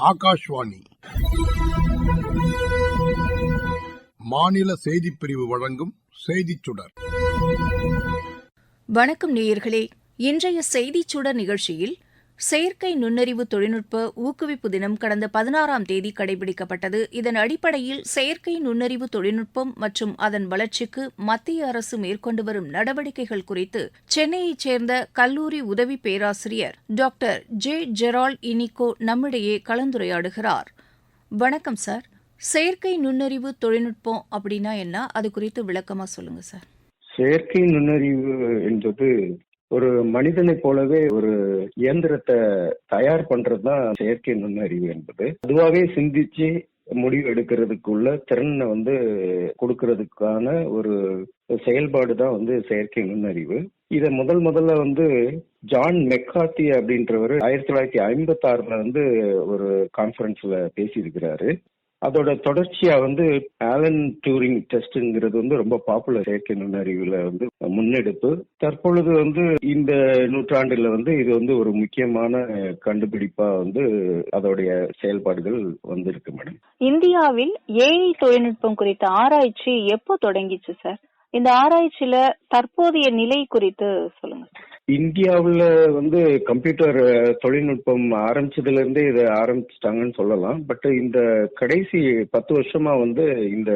ஆகாஷ்வாணி. மாநில செய்தி பிரிவு வழங்கும் செய்திச் சுடர். வணக்கம் நேயர்களே. இன்றைய செய்திச் சுடர் நிகழ்ச்சியில் செயற்கை நுண்ணறிவு தொழில்நுட்ப ஊக்குவிப்பு தினம் கடந்த பதினாறாம் தேதி கடைபிடிக்கப்பட்டது. இதன் அடிப்படையில் செயற்கை நுண்ணறிவு தொழில்நுட்பம் மற்றும் அதன் வளர்ச்சிக்கு மத்திய அரசு மேற்கொண்டு வரும் நடவடிக்கைகள் குறித்து சென்னையைச் சேர்ந்த கல்லூரி உதவி பேராசிரியர் டாக்டர் ஜே ஜெரால் இனிகோ நம்மிடையே கலந்துரையாடுகிறார். வணக்கம் சார். செயற்கை நுண்ணறிவு தொழில்நுட்பம் அப்படின்னா என்ன? அது குறித்து விளக்கமா சொல்லுங்க சார். செயற்கை நுண்ணறிவு என்பது ஒரு மனிதனை போலவே ஒரு இயந்திரத்தை தயார் பண்றதுதான் செயற்கை நுண்ணறிவு என்பது. அதுவாகவே சிந்திச்சு முடிவு எடுக்கிறதுக்குள்ள திறனை வந்து கொடுக்கறதுக்கான ஒரு செயல்பாடு தான் வந்து செயற்கை நுண்ணறிவு. இதை முதல் முதல்ல வந்து ஜான் மெக்காத்தி அப்படின்றவர் ஆயிரத்தி தொள்ளாயிரத்தி ஐம்பத்தி ஆறுல வந்து ஒரு கான்ஃபரன்ஸ்ல பேசியிருக்கிறாரு. அதோட தொடர்ச்சியா வந்து ஆலன் டூரிங் டெஸ்ட்ங்கிறது வந்து ரொம்ப பாப்புலர் செயற்கை நுண்ணறிவுல வந்து முன்னெடுப்பு. தற்பொழுது வந்து இந்த நூற்றாண்டுல வந்து இது வந்து ஒரு முக்கியமான கண்டுபிடிப்பா வந்து அதோடைய செயல்பாடுகள் வந்திருக்கு மேடம். இந்தியாவில் ஏஐ தொழில்நுட்பம் குறித்த ஆராய்ச்சி எப்போ தொடங்கிச்சு சார்? இந்த ஆராய்ச்சியில தற்போதைய நிலை குறித்து சொல்லுங்க இந்தியாவில் வந்து கம்ப்யூட்டர் தொழில்நுட்பம் ஆரம்பிச்சதுல இருந்தே இதை ஆரம்பிச்சிட்டாங்கன்னு சொல்லலாம். பட் இந்த கடைசி பத்து வருஷமா வந்து இந்த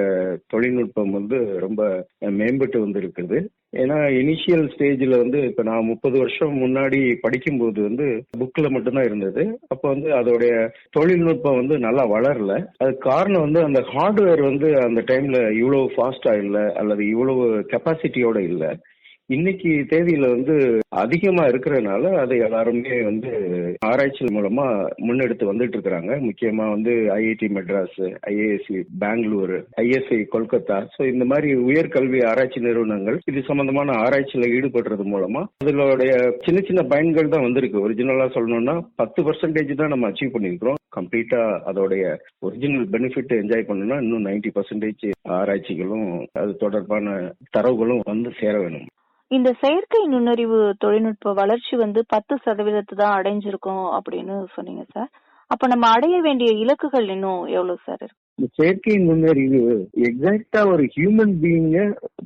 தொழில்நுட்பம் வந்து ரொம்ப மேம்பட்டு வந்திருக்குது. ஏன்னா இனிஷியல் ஸ்டேஜில் வந்து இப்போ நான் முப்பது வருஷம் முன்னாடி படிக்கும்போது வந்து புக்கில் மட்டும்தான் இருந்தது. அப்போ வந்து அதோடைய தொழில்நுட்பம் வந்து நல்லா வளரல. அதுக்கு காரணம் வந்து அந்த ஹார்ட்வேர் வந்து அந்த டைமில் இவ்வளோ ஃபாஸ்ட்டாக இல்லை அல்லது இவ்வளவு கெப்பாசிட்டியோட இல்லை. இன்னைக்கு தேதியில வந்து அதிகமா இருக்கிறதுனால அதை எல்லாருமே வந்து ஆராய்ச்சி மூலமா முன்னெடுத்து வந்துட்டு இருக்கிறாங்க. முக்கியமா வந்து IIT Madras IISc Bengaluru ISI Kolkata so இந்த மாதிரி உயர்கல்வி ஆராய்ச்சி நிறுவனங்கள் இது சம்பந்தமான ஆராய்ச்சியில ஈடுபடுறது மூலமா அதனுடைய சின்ன சின்ன பயன்கள் தான் வந்திருக்கு. ஒரிஜினலா சொல்லணும்னா பத்து பர்சன்டேஜ் தான் நம்ம அச்சீவ் பண்ணியிருக்கிறோம். கம்ப்ளீட்டா அதோடைய ஒரிஜினல் பெனிஃபிட் என்ஜாய் பண்ணணும்னா இன்னும் நைன்டி பர்சன்டேஜ் ஆராய்ச்சிகளும் அது தொடர்பான தரவுகளும் வந்து சேர வேணும். இந்த செயற்கை நுண்ணறிவு தொழில்நுட்ப வளர்ச்சி வந்து பத்து சதவீதத்தை தான் அடைஞ்சிருக்கும் அப்படின்னு சொன்னீங்க சார் அப்ப நம்ம அடைய வேண்டிய இலக்குகள் இன்னும் எவ்வளவு சார் இருக்கு? இந்த செயற்கை நுண்ணறிவு எக்ஸாக்டா ஒரு ஹியூமன் பீயிங்க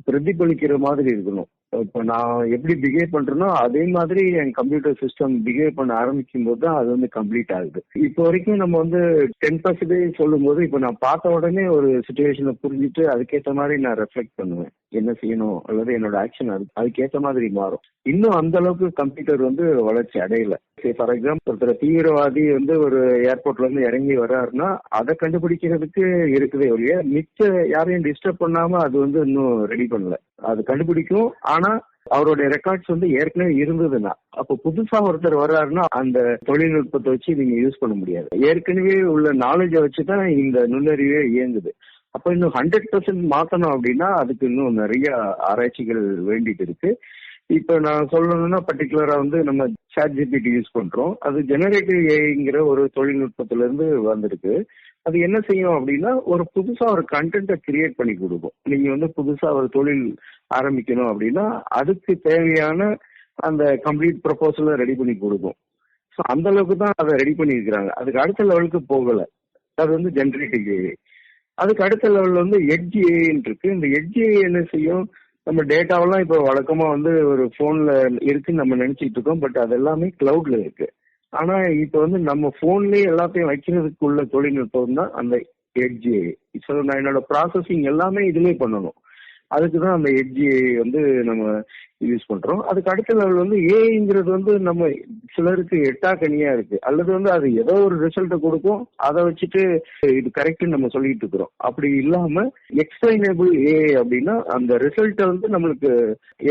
பிரதிபலிக்கிற மாதிரி இருக்கணும். இப்போ நான் எப்படி பிஹேவ் பண்றேனோ அதே மாதிரி என் கம்ப்யூட்டர் சிஸ்டம் பிஹேவ் பண்ண ஆரம்பிக்கும் போது தான் அது வந்து கம்ப்ளீட் ஆகுது. இப்போ வரைக்கும் நம்ம வந்து டென் பர்சன்டேஜ் சொல்லும் போது இப்போ நான் பார்த்த உடனே ஒரு சுச்சுவேஷனை புரிஞ்சுட்டு அதுக்கேற்ற மாதிரி நான் ரெஃப்ளெக்ட் பண்ணுவேன். என்ன செய்யணும்? அல்லது என்னோட ஆக்ஷன் அது அதுக்கேற்ற மாதிரி மாறும். இன்னும் அந்த அளவுக்கு கம்ப்யூட்டர் வந்து வளர்ச்சி அடையல. ஃபார் எக்ஸாம்பிள் ஒருத்தர் தீவிரவாதி வந்து ஒரு ஏர்போர்ட்ல இருந்து இறங்கி வர்றாருன்னா அதை கண்டுபிடிக்கிறதுக்கு இருக்குதே ஒழிய மிச்ச யாரையும் டிஸ்டர்ப் பண்ணாம அது வந்து இன்னும் ரெடி பண்ணல. அது கண்டுபிடிக்கும். ஆனா அவருடைய ரெக்கார்ட்ஸ் வந்து ஏற்கனவே இருந்ததுன்னா அப்போ புதுசா ஒருத்தர் வர்றாருன்னா அந்த தொழில்நுட்பத்தை வச்சு நீங்க யூஸ் பண்ண முடியாது. ஏற்கனவே உள்ள நாலேஜை வச்சுதான் இந்த நுண்ணறிவே இயங்குது. அப்போ இன்னும் ஹண்ட்ரட் பர்சன்ட் மாத்தணும் அப்படின்னா அதுக்கு இன்னும் நிறைய ஆராய்ச்சிகள் வேண்டிட்டு இருக்கு. இப்போ நான் சொல்லணும்னா பர்டிகுலரா வந்து நம்ம சாட் ஜிபிடி யூஸ் பண்றோம். அது ஜெனரேட்டிவ் ஏஐங்கிற ஒரு தொழில்நுட்பத்துல இருந்து வந்திருக்கு. அது என்ன செய்யும் அப்படின்னா ஒரு புதுசா ஒரு கண்டென்ட்டை கிரியேட் பண்ணி கொடுக்கும். நீங்க வந்து புதுசா ஒரு தொழில் ஆரம்பிக்கணும் அப்படின்னா அதுக்கு தேவையான அந்த கம்ப்ளீட் ப்ரொபோசலை ரெடி பண்ணி கொடுக்கும். ஸோ அந்த அளவுக்கு தான் அதை ரெடி பண்ணியிருக்கிறாங்க. அதுக்கு அடுத்த லெவலுக்கு போகல. அது வந்து ஜென்ரேட்டிவ் ஏஐ அதுக்கு அடுத்த லெவல்ல வந்து எட்ஜ் ஏஐன்னு இருக்கு. இந்த எட்ஜ் ஏஐ என்ன செய்யும்? நம்ம டேட்டாவெல்லாம் இப்போ வழக்கமா வந்து ஒரு போன்ல இருக்குன்னு நம்ம நினைச்சிட்டு இருக்கோம். பட் அது எல்லாமே கிளவுட்ல இருக்கு. ஆனா இப்போ வந்து நம்ம போன்லயே எல்லாத்தையும் வைக்கிறதுக்கு உள்ள தொழில்நுட்பம் தான் அந்த எட்ஜ் ஸோ நான் என்னோட ப்ராசஸிங் எல்லாமே இதுலயே பண்ணணும். அதுக்கு தான் அந்த எட்ஜ் வந்து நம்ம யூஸ் பண்றோம். அதுக்கு அடுத்த லெவல் வந்து ஏஐங்கிறது வந்து நம்ம சிலருக்கு எட்டா கனியா இருக்கு. அல்லது வந்து அது ஏதோ ஒரு ரிசல்ட்டை கொடுக்கும். அதை வச்சுட்டு இது கரெக்ட்னு நம்ம சொல்லிட்டு இருக்கிறோம். அப்படி இல்லாம எக்ஸ்பிளைனபிள் ஏஐ அப்படின்னா அந்த ரிசல்ட்டை வந்து நம்மளுக்கு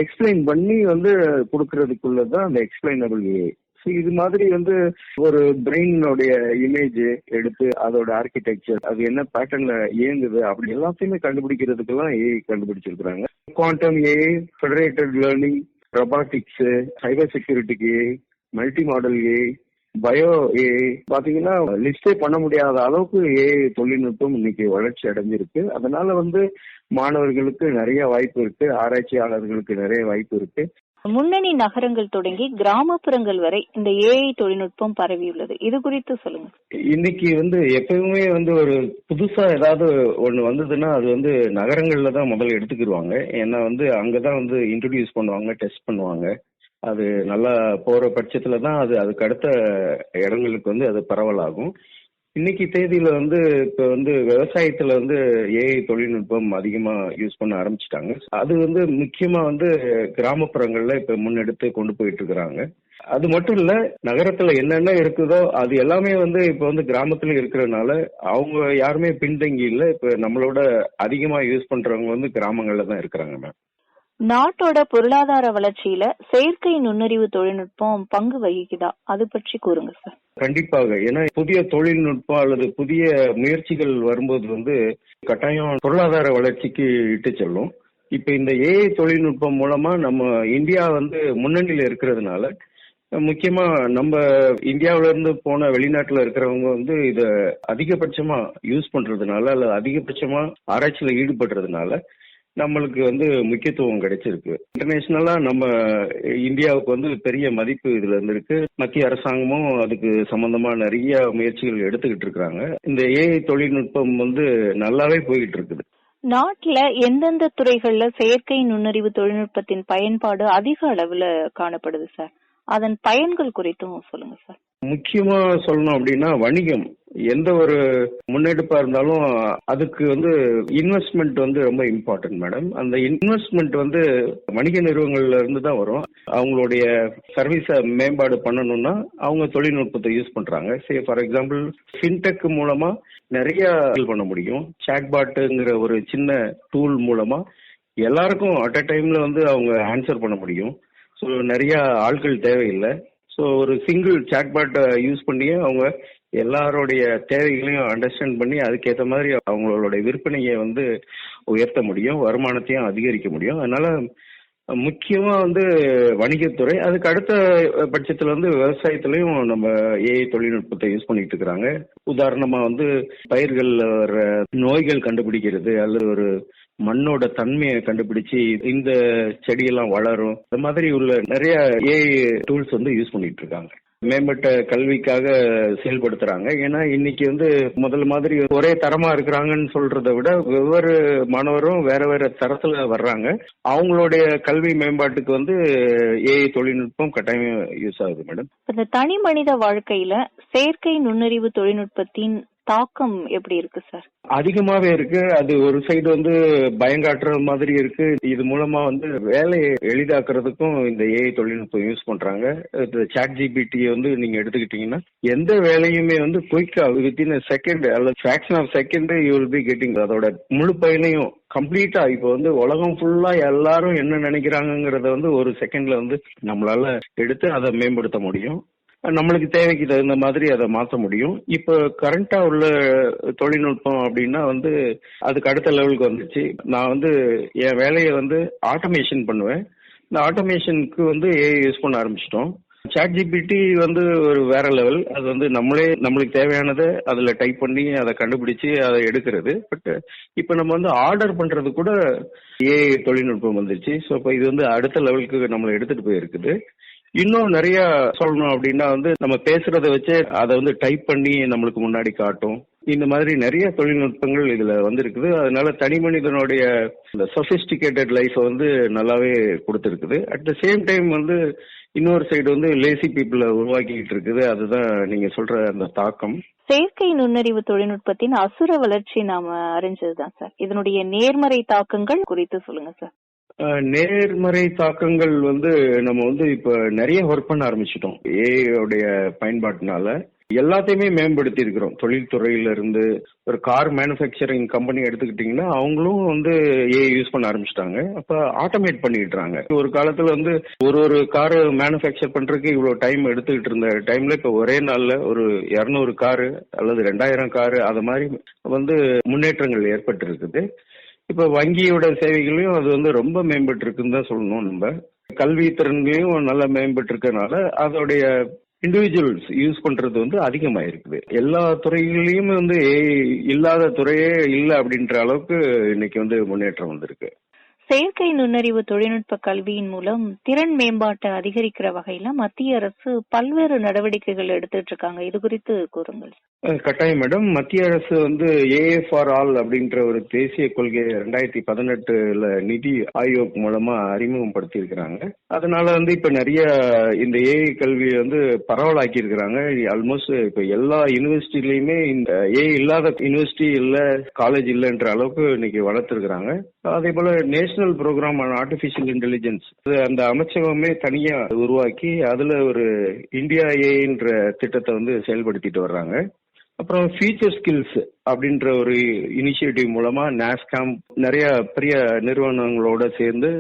எக்ஸ்பிளைன் பண்ணி வந்து கொடுக்கறதுக்குள்ளதான் அந்த எக்ஸ்பிளைனபிள் ஏஐ இது மாதிரி வந்து ஒரு பிரெயினுடைய இமேஜ் எடுத்து அதோட ஆர்கிடெக்சர் அது என்ன பேட்டர்ன்ல இயங்குது அப்படி எல்லாத்தையுமே கண்டுபிடிக்கிறதுக்கெல்லாம் AI கண்டுபிடிச்சிருக்கிறாங்க. Quantum AI federated learning robotics cyber செக்யூரிட்டிக்கு multi modal AI bio AI பாத்தீங்கன்னா லிஸ்டே பண்ண முடியாத அளவுக்கு ஏஐ தொழில்நுட்பம் இன்னைக்கு வளர்ச்சி அடைஞ்சிருக்கு. அதனால வந்து மாணவர்களுக்கு நிறைய வாய்ப்பு இருக்கு ஆராய்ச்சியாளர்களுக்கு நிறைய வாய்ப்பு இருக்கு. முன்னணி நகரங்கள் தொடங்கி கிராமப்புறங்கள் வரை இந்த ஏஐ தொழில்நுட்பம் பரவியுள்ளது. இது குறித்து சொல்லுங்க. இன்னைக்கு வந்து எப்பவுமே வந்து ஒரு புதுசா ஏதாவது ஒண்ணு வந்ததுன்னா அது வந்து நகரங்கள்ல தான் முதல்ல எடுத்துக்கிடுவாங்க ஏன்னா வந்து அங்கதான் வந்து இன்ட்ரடியூஸ் பண்ணுவாங்க டெஸ்ட் பண்ணுவாங்க. அது நல்லா போற பட்சத்துல தான் அது அதுக்கு அடுத்த இடங்களுக்கு வந்து அது பரவலாகும். இன்னைக்கு தேதியில வந்து இப்ப வந்து விவசாயத்துல வந்து ஏஐ தொழில்நுட்பம் அதிகமா யூஸ் பண்ண ஆரம்பிச்சிட்டாங்க. அது வந்து முக்கியமா வந்து கிராமப்புறங்கள்ல இப்ப முன்னெடுத்து கொண்டு போயிட்டு இருக்கிறாங்க. அது மட்டும் இல்ல நகரத்துல என்னென்ன இருக்குதோ அது எல்லாமே வந்து இப்ப வந்து கிராமத்துல இருக்கிறதுனால அவங்க யாருமே பின்தங்கி இல்ல. இப்ப நம்மளோட அதிகமா யூஸ் பண்றவங்க வந்து கிராமங்கள்ல தான் இருக்கிறாங்க மேம் நாட்டோட பொருளாதார வளர்ச்சியில செயற்கை நுண்ணறிவு தொழில்நுட்பம் பங்கு வகிக்குதா? அது பற்றி கூறுங்க சார் கண்டிப்பாக. ஏன்னா புதிய தொழில்நுட்பம் அல்லது புதிய முயற்சிகள் வரும்போது வந்து கட்டாயம் பொருளாதார வளர்ச்சிக்கு இட்டு செல்லும். இப்ப இந்த ஏஐ தொழில்நுட்பம் மூலமா நம்ம இந்தியா வந்து முன்னணியில இருக்கிறதுனால முக்கியமா நம்ம இந்தியாவில இருந்து போன வெளிநாட்டுல இருக்கிறவங்க வந்து இத அதிகபட்சமா யூஸ் பண்றதுனால அல்லது அதிகபட்சமா ஆராய்ச்சியில ஈடுபடுறதுனால நம்மளுக்கு வந்து முக்கியத்துவம் கிடைச்சிருக்கு. இன்டர்நேஷனலா நம்ம இந்தியாவுக்கு வந்து பெரிய மதிப்பு இதுல இருந்திருக்கு. மத்திய அரசாங்கமும் அதுக்கு சம்பந்தமா நிறைய முயற்சிகள் எடுத்துக்கிட்டு இருக்காங்க. இந்த ஏஐ தொழில்நுட்பம் வந்து நல்லாவே போயிட்டு இருக்குது. நாட்டுல எந்தெந்த துறைகள்ல செயற்கை நுண்ணறிவு தொழில்நுட்பத்தின் பயன்பாடு அதிக அளவுல காணப்படுது சார்? அதன் பயன்கள் குறித்தும் சொல்லுங்க சார். முக்கியமா சொல்லணும் அப்படின்னா வணிகம். எந்த ஒரு முன்னெடுப்பா இருந்தாலும் அதுக்கு வந்து இன்வெஸ்ட்மெண்ட் வந்து ரொம்ப இம்பார்ட்டன்ட் மேடம் அந்த இன்வெஸ்ட்மெண்ட் வந்து வணிக நிறுவனங்கள்ல இருந்து தான் வரும். அவங்களுடைய சர்வீஸை மேம்பாடு பண்ணணும்னா அவங்க தொழில்நுட்பத்தை யூஸ் பண்றாங்க. சே ஃபார் எக்ஸாம்பிள் ஃபின்டெக் மூலமா நிறைய பண்ண முடியும். சாட்பாட்டுங்கிற ஒரு சின்ன டூல் மூலமா எல்லாருக்கும் அட் அ டைம்ல வந்து அவங்க ஆன்சர் பண்ண முடியும். ஸோ நிறைய ஆட்கள் தேவையில்லை. ஸோ ஒரு சிங்கிள் சாட்பாட்டை யூஸ் பண்ணியே அவங்க எல்லாருடைய தேவைகளையும் அண்டர்ஸ்டாண்ட் பண்ணி அதுக்கேற்ற மாதிரி அவங்களோட விற்பனையை வந்து உயர்த்த முடியும் வருமானத்தையும் அதிகரிக்க முடியும். அதனால முக்கியமா வந்து வணிகத்துறை அதுக்கு அடுத்த பட்சத்துல வந்து விவசாயத்திலையும் நம்ம ஏஐ தொழில்நுட்பத்தை யூஸ் பண்ணிட்டு இருக்கிறாங்க. உதாரணமா வந்து பயிர்கள் வர நோய்கள் கண்டுபிடிக்கிறது அல்லது ஒரு மண்ணோட தன்மையை கண்டுபிடிச்சு இந்த செடியெல்லாம் வளரும் இந்த மாதிரி உள்ள நிறைய ஏஐ டூல்ஸ் வந்து யூஸ் பண்ணிட்டு இருக்காங்க. மேம்பட்ட கல்விக்காக செயல்படுத்துறாங்க. ஏன்னா இன்னைக்கு வந்து முதல் மாதிரி ஒரே தரமா இருக்கிறாங்கன்னு சொல்றதை விட ஒவ்வொரு மாணவரும் வேற வேற தரத்துல வர்றாங்க. அவங்களுடைய கல்வி மேம்பாட்டுக்கு வந்து ஏஐ தொழில்நுட்பம் கட்டாயம் யூஸ் ஆகுது மேடம் இந்த தனி மனித வாழ்க்கையில செயற்கை நுண்ணறிவு தொழில்நுட்பத்தின் தாக்கம் எப்படி இருக்கு சார் அதிகமாவே இருக்கு. அது ஒரு சைடு வந்து பயங்காட்டுற மாதிரி இருக்கு. இது மூலமா வந்து வேலையை எளிதாக்குறதுக்கும் இந்த ஏஐ தொழில்நுட்பம் யூஸ் பண்றாங்க. இந்த சாட் ஜிபிடி வந்து நீங்க எடுத்துக்கிட்டீங்கன்னா எந்த வேலையுமே வந்து குயிக்கா வித்தின் செகண்ட் அல்லது fraction of second you will be getting அதோட முழு பயனையும் கம்ப்ளீட்டா இப்போ வந்து உலகம் ஃபுல்லா எல்லாரும் என்ன நினைக்கிறாங்கிறத வந்து ஒரு செகண்ட்ல வந்து நம்மளால எடுத்து அதை மேம்படுத்த முடியும். நம்மளுக்கு தேவைக்கு தகுந்த மாதிரி அதை மாற்ற முடியும். இப்போ கரண்டா உள்ள தொழில்நுட்பம் அப்படின்னா வந்து அதுக்கு அடுத்த லெவலுக்கு வந்துச்சு. நான் வந்து என் வேலையை வந்து ஆட்டோமேஷன் பண்ணுவேன். இந்த ஆட்டோமேஷனுக்கு வந்து ஏஐ யூஸ் பண்ண ஆரம்பிச்சிட்டோம். சாட் ஜிபிடி வந்து ஒரு வேற லெவல் அது வந்து நம்மளே நம்மளுக்கு தேவையானதை அதுல டைப் பண்ணி அதை கண்டுபிடிச்சு அதை எடுக்கிறது. பட் இப்போ நம்ம வந்து ஆர்டர் பண்றது கூட ஏஐ தொழில்நுட்பம் வந்துருச்சு. ஸோ இப்போ இது வந்து அடுத்த லெவலுக்கு நம்மளை எடுத்துட்டு போயிருக்குது. இன்னும் நிறைய சொல்லணும் அப்படின்னா வந்து நம்ம பேசுறத வச்சு அதை வந்து டைப் பண்ணி நம்மளுக்கு முன்னாடி காட்டும். இந்த மாதிரி நிறைய தொழில்நுட்பங்கள் இதுல வந்திருக்குது. அதனால தனி மனிதனுடைய இந்த சொபிஸ்டிகேட்டட் லைஃப் வந்து நல்லாவே கொடுத்துருக்குது. அட் த சேம் டைம் வந்து இன்னொரு சைடு வந்து லேசி பீப்புளை உருவாக்கிட்டு இருக்குது. அதுதான் நீங்க சொல்ற அந்த தாக்கம். செயற்கை நுண்ணறிவு தொழில்நுட்பத்தின் அசுர வளர்ச்சி நாம அறிஞ்சதுதான் சார். இதனுடைய நேர்மறை தாக்கங்கள் குறித்து சொல்லுங்க சார். நேர்மறை தாக்கங்கள் வந்து நம்ம வந்து இப்ப நிறைய ஒர்க் பண்ண ஆரம்பிச்சிட்டோம். ஏஐடைய பயன்பாட்டினால எல்லாத்தையுமே மேம்படுத்தி இருக்கிறோம். தொழில்துறையில இருந்து ஒரு கார் மேனுஃபேக்சரிங் கம்பெனி எடுத்துக்கிட்டிங்கன்னா அவங்களும் வந்து ஏஐ யூஸ் பண்ண ஆரம்பிச்சிட்டாங்க. அப்ப ஆட்டோமேட் பண்ணிடுறாங்க ஒரு காலத்துல வந்து ஒரு ஒரு கார் மேனுஃபேக்சர் பண்றதுக்கு இவ்வளவு டைம் எடுத்துக்கிட்டு இருந்த டைம்ல இப்ப ஒரே நாள்ல ஒரு இருநூறு காரு அல்லது ரெண்டாயிரம் காரு அது மாதிரி வந்து முன்னேற்றங்கள் ஏற்பட்டு இருக்குது இப்ப வங்கியோட சேவைகளையும் அது வந்து ரொம்ப மேம்பட்டு இருக்குன்னு தான் சொல்லணும் நம்ம. கல்வி திறன்களையும் நல்லா மேம்பட்டு இருக்கனால அதோடைய இண்டிவிஜுவல்ஸ் யூஸ் பண்றது வந்து அதிகமாயிருக்குது. எல்லா துறைகளிலுமே வந்து இல்லாத துறையே இல்லை அப்படின்ற அளவுக்கு இன்னைக்கு வந்து முன்னேற்றம் வந்திருக்கு. செயற்கை நுண்ணறிவு தொழில்நுட்ப கல்வியின் மூலம் திறன் மேம்பாட்டை அதிகரிக்கிற வகையில மத்திய அரசு பல்வேறு நடவடிக்கைகள் எடுத்துட்டு இருக்காங்க. இது குறித்து கூறுங்கள். கட்டாயம் மேடம். மத்திய அரசு வந்து ஏஏ ஃபார் ஆல் அப்படின்ற ஒரு தேசிய கொள்கையை ரெண்டாயிரத்தி பதினெட்டுல நிதி ஆயோக் மூலமா அறிமுகப்படுத்தி இருக்கிறாங்க அதனால வந்து இப்ப நிறைய இந்த ஏஐ கல்வியை வந்து பரவலாக்கி இருக்கிறாங்க ஆல்மோஸ்ட் இப்ப எல்லா யூனிவர்சிட்டிலயுமே இந்த ஏஐ இல்லாத யூனிவர்சிட்டி இல்ல காலேஜ் இல்லைன்ற அளவுக்கு இன்னைக்கு வளர்த்துருக்காங்க அதே போல national programme on artificial intelligence அந்த அமைச்சகமே தனியா உருவாக்கி அதுல ஒரு இந்தியா ஏன்ற திட்டத்தை வந்து செயல்படுத்திட்டு வர்றாங்க. அப்புறம் ஃபியூச்சர் ஸ்கில்ஸ் அப்படின்ற ஒரு இனிஷியேட்டிவ் மூலமா நாஸ்காம் நிறைய பெரிய நிறுவனங்களோட சேர்ந்து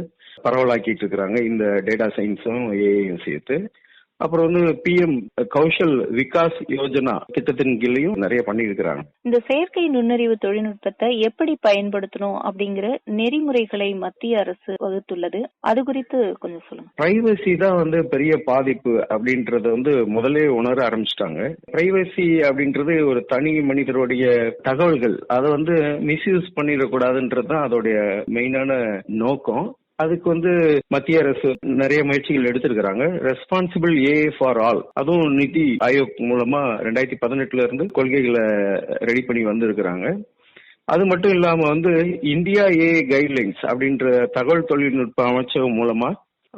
பரவலாக்கிட்டு இருக்கிறாங்க. இந்த டேட்டா சயின்ஸும் ஏஐயும் சேர்த்து. அப்புறம் வந்து பிஎம் கௌஷல் விகாஸ் யோஜனா திட்டத்தின் கீழையும் நிறைய பண்ணியிருக்கிறாங்க. இந்த செயற்கை நுண்ணறிவு தொழில்நுட்பத்தை எப்படி பயன்படுத்தணும் அப்படிங்கிற நெறிமுறைகளை மத்திய அரசு வகுத்துள்ளது. அது குறித்து கொஞ்சம் சொல்லுங்க. பிரைவசி தான் வந்து பெரிய பாதிப்பு அப்படின்றத வந்து முதல்ல உணர ஆரம்பிச்சிட்டாங்க. பிரைவசி அப்படின்றது ஒரு தனி மனிதருடைய தகவல்கள். அதை வந்து மிஸ்யூஸ் பண்ணிடக்கூடாதுன்றது தான் அதோடைய மெயினான நோக்கம். அதுக்கு வந்து மத்திய அரசு நிறைய முயற்சிகள் எடுத்திருக்கிறாங்க. ரெஸ்பான்சிபிள் ஏ ஃபார் ஆல் அதுவும் நிதி ஆயோக் மூலமா ரெண்டாயிரத்தி பதினெட்டுல இருந்து கொள்கைகளை ரெடி பண்ணி வந்திருக்கிறாங்க. அது மட்டும் இல்லாம வந்து இந்தியா ஏ கைட்லைன்ஸ் அப்படின்ற தகவல் தொழில்நுட்ப அமைச்சகம் மூலமா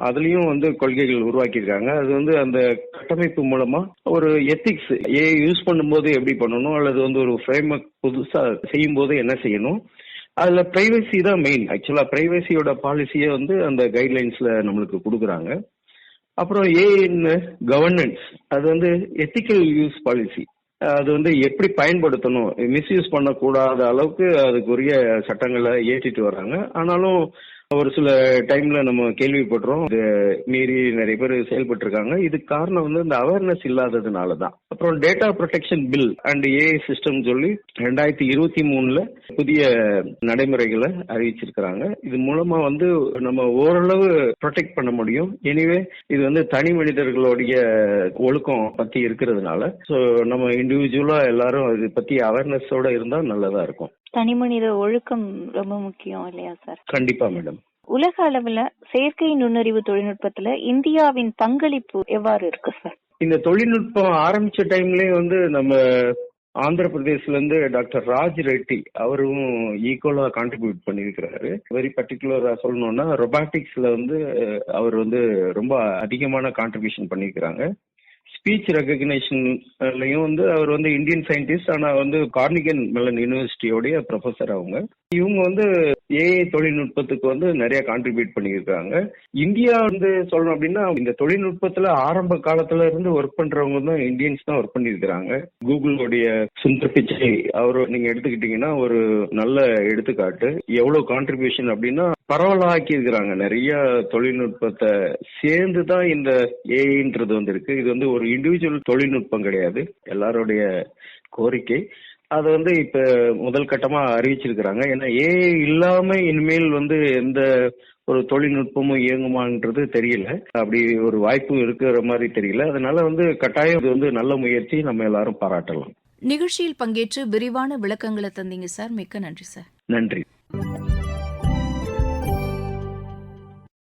அதுலயும் வந்து கொள்கைகள் உருவாக்கியிருக்காங்க. அது வந்து அந்த கட்டமைப்பு மூலமா ஒரு எத்திக்ஸ் ஏ யூஸ் பண்ணும்போது எப்படி பண்ணணும்? அல்லது வந்து ஒரு ஃப்ரேம் புதுசா செய்யும் போது என்ன செய்யணும்? அதுல பிரைவசி தான் மெயின் ஆக்சுவலா பிரைவசியோட பாலிசியை வந்து அந்த கைட்லைன்ஸ்ல நம்மளுக்கு கொடுக்குறாங்க. அப்புறம் ஏ கவர்னன்ஸ் அது வந்து எத்திக்கல் யூஸ் பாலிசி அது வந்து எப்படி பயன்படுத்தணும் மிஸ்யூஸ் பண்ணக்கூடாத அளவுக்கு அதுக்குரிய சட்டங்களை ஏற்றிட்டு வர்றாங்க ஆனாலும் ஒரு சில டைம்ல நம்ம கேள்விப்படுறோம். இது மீறி நிறைய பேர் செயல்பட்டு இருக்காங்க இதுக்கு காரணம் வந்து இந்த அவேர்னஸ் இல்லாததுனால தான் அப்புறம் data protection bill and AI system சொல்லி ரெண்டாயிரத்தி இருபத்தி மூணுல புதிய நடைமுறைகளை அறிவிச்சிருக்கிறாங்க. இது மூலமா வந்து நம்ம ஓரளவு ப்ரொடெக்ட் பண்ண முடியும். எனிவே இது வந்து தனி மனிதர்களுடைய ஒழுக்கம் பத்தி இருக்கிறதுனால. ஸோ நம்ம இண்டிவிஜுவலா எல்லாரும் இது பத்தி அவேர்னஸோட இருந்தா நல்லதா இருக்கும். தனிமனித ஒழுக்கம் ரொம்ப முக்கியம் இல்லையா சார்? கண்டிப்பா மேடம். உலக அளவுல செயற்கை நுண்ணறிவு தொழில்நுட்பத்துல இந்தியாவின் பங்களிப்பு எவ்வாறு இருக்கு சார்? இந்த தொழில்நுட்பம் ஆரம்பிச்ச டைம்லயே வந்து நம்ம ஆந்திர பிரதேஷ்ல இருந்து டாக்டர் ராஜ் ரெட்டி அவரும் ஈக்குவலா கான்ட்ரிபியூட் பண்ணியிருக்கிறாரு. வெரி பர்டிகுலரா சொல்லணும்னா ரொபாட்டிக்ஸ்ல வந்து அவர் வந்து ரொம்ப அதிகமான கான்ட்ரிபியூஷன் பண்ணியிருக்கிறாங்க. ஸ்பீச் ரெகக்னேஷன்லயும் வந்து அவர் வந்து இந்தியன் சயின்டிஸ்ட் ஆனா வந்து கார்னிகன் மெலன் யூனிவர்சிட்டியோடைய ப்ரொஃபஸர் அவங்க. இவங்க வந்து ஏஐ தொழில்நுட்பத்துக்கு வந்து நிறைய கான்ட்ரிபியூட் பண்ணியிருக்காங்க. இந்தியா வந்து சொல்லணும் அப்படின்னா இந்த தொழில்நுட்பத்துல ஆரம்ப காலத்துல இருந்து ஒர்க் பண்றவங்க தான் இந்தியன்ஸ் தான் ஒர்க் பண்ணியிருக்கிறாங்க. கூகுளுடைய சுந்தர் பிச்சை அவர் நீங்க எடுத்துக்கிட்டீங்கன்னா ஒரு நல்ல எடுத்துக்காட்டு. எவ்வளவு கான்ட்ரிபியூஷன் அப்படின்னா பரவலாக்கி இருக்கிறாங்க. நிறைய தொழில்நுட்பத்தை சேர்ந்து தான் இந்த ஏஐன்றது வந்து இருக்கு இது வந்து ஒரு இண்டிவிஜுவல் தொழில்நுட்பம் கிடையாது. எல்லாருடைய கோரிக்கை. அதை வந்து இப்ப முதல் கட்டமா அறிவிச்சிருக்கிறாங்க. ஏன்னா ஏஐ இல்லாம இனிமேல் வந்து எந்த ஒரு தொழில்நுட்பமும் இயங்குமான்றது தெரியல. அப்படி ஒரு வாய்ப்பு இருக்கிற மாதிரி தெரியல. அதனால வந்து கட்டாயம் இது வந்து நல்ல முயற்சி. நம்ம எல்லாரும் பாராட்டலாம். நிகழ்ச்சியில் பங்கேற்று விரிவான விளக்கங்களை தந்தீங்க சார். மிக்க நன்றி சார். நன்றி.